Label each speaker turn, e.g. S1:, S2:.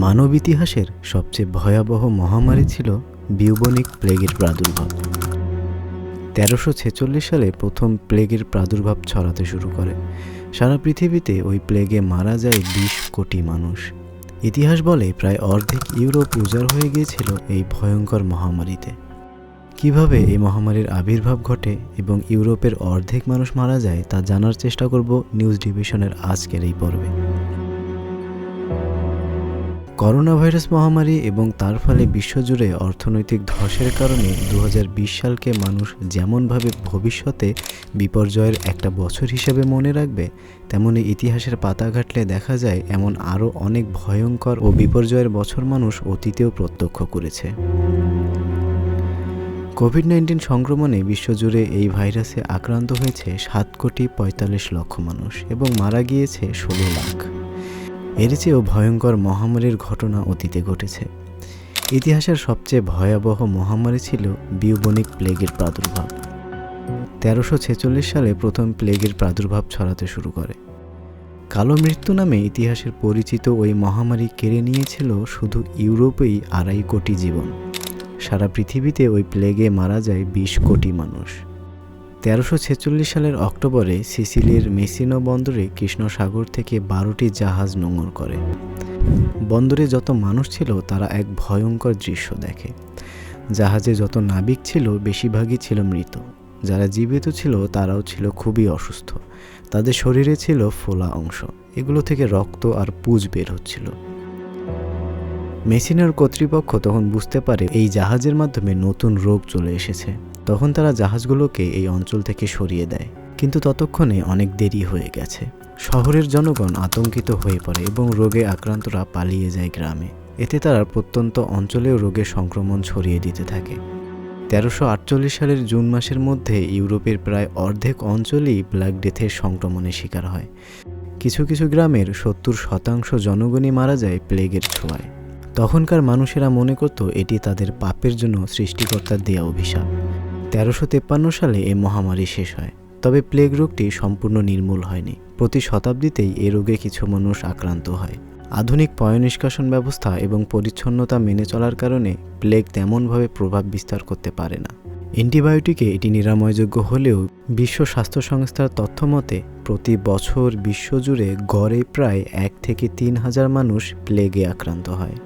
S1: মানব ইতিহাসের সবচেয়ে ভয়াবহ মহামারী ছিল বিউবনিক প্লেগের প্রাদুর্ভাব। তেরোশো ছেচল্লিশ সালে প্রথম প্লেগের প্রাদুর্ভাব ছড়াতে শুরু করে। সারা পৃথিবীতে ওই প্লেগে মারা যায় বিশ কোটি মানুষ। ইতিহাস বলে প্রায় অর্ধেক ইউরোপ উজাড় হয়ে গিয়েছিল এই ভয়ঙ্কর মহামারীতে। কীভাবে এই মহামারীর আবির্ভাব ঘটে এবং ইউরোপের অর্ধেক মানুষ মারা যায় তা জানার চেষ্টা করব নিউজ ডিভিশনের আজকের এই পর্বে। করোনা ভাইরাস মহামারী এবং তার ফলে বিশ্বজুড়ে অর্থনৈতিক ধসের কারণে দু হাজার বিশ সালকে মানুষ যেমনভাবে ভবিষ্যতে বিপর্যয়ের একটা বছর হিসেবে মনে রাখবে, তেমনি ইতিহাসের পাতা ঘাটলে দেখা যায় এমন আরও অনেক ভয়ঙ্কর ও বিপর্যয়ের বছর মানুষ অতীতেও প্রত্যক্ষ করেছে। কোভিড নাইন্টিন সংক্রমণে বিশ্বজুড়ে এই ভাইরাসে আক্রান্ত হয়েছে সাত কোটি পঁয়তাল্লিশ লক্ষ মানুষ এবং মারা গিয়েছে ষোলো লাখ। এর চেয়েও ভয়ঙ্কর মহামারীর ঘটনা অতীতে ঘটেছে। ইতিহাসের সবচেয়ে ভয়াবহ মহামারী ছিল বিউবনিক প্লেগের প্রাদুর্ভাব। তেরোশো ছেচল্লিশ সালে প্রথম প্লেগের প্রাদুর্ভাব ছড়াতে শুরু করে। কালো মৃত্যু নামে ইতিহাসের পরিচিত ওই মহামারী কেড়ে নিয়েছিল শুধু ইউরোপেই আড়াই কোটি জীবন। সারা পৃথিবীতে ওই প্লেগে মারা যায় বিশ কোটি মানুষ। তেরোশো ছেচল্লিশ সালের অক্টোবরে সিসিলির মেসিনো বন্দরে কৃষ্ণসাগর থেকে বারোটি জাহাজ নোঙর করে। বন্দরে যত মানুষ ছিল, তারা এক ভয়ঙ্কর দৃশ্য দেখে। জাহাজে যত নাবিক ছিল, বেশিরভাগই ছিল মৃত। যারা জীবিত ছিল, তারাও ছিল খুবই অসুস্থ। তাদের শরীরে ছিল ফোলা অংশ। এগুলো থেকে রক্ত আর পুজ বের হচ্ছিল। মেসিনের কর্তৃপক্ষ তখন বুঝতে পারে এই জাহাজের মাধ্যমে নতুন রোগ চলে এসেছে। তখন তারা জাহাজগুলোকে এই অঞ্চল থেকে সরিয়ে দেয়। কিন্তু ততক্ষণে অনেক দেরি হয়ে গেছে। শহরের জনগণ আতঙ্কিত হয়ে পড়ে এবং রোগে আক্রান্তরা পালিয়ে যায় গ্রামে। এতে তারা প্রত্যন্ত অঞ্চলেও রোগের সংক্রমণ ছড়িয়ে দিতে থাকে। তেরোশো আটচল্লিশ সালের জুন মাসের মধ্যে ইউরোপের প্রায় অর্ধেক অঞ্চলই ব্ল্যাক ডেথের সংক্রমণের শিকার হয়। কিছু কিছু গ্রামের সত্তর শতাংশ জনগণই মারা যায় প্লেগের ছোঁয়ায়। তখনকার মানুষেরা মনে করত এটি তাদের পাপের জন্য সৃষ্টিকর্তার দেয়া অভিশাপ। তেরোশো তেপ্পান্ন সালে এই মহামারী শেষ হয়, তবে প্লেগ রোগটি সম্পূর্ণ নির্মূল হয়নি। প্রতি শতাব্দীতেই এ রোগে কিছু মানুষ আক্রান্ত হয়। আধুনিক পয়নিষ্কাশন ব্যবস্থা এবং পরিচ্ছন্নতা মেনে চলার কারণে প্লেগ তেমনভাবে প্রভাব বিস্তার করতে পারে না। অ্যান্টিবায়োটিকে এটি নিরাময়যোগ্য হলেও বিশ্ব স্বাস্থ্য সংস্থার তথ্য মতে প্রতি বছর বিশ্বজুড়ে গড়ে প্রায় এক থেকে তিন হাজার মানুষ প্লেগে আক্রান্ত হয়।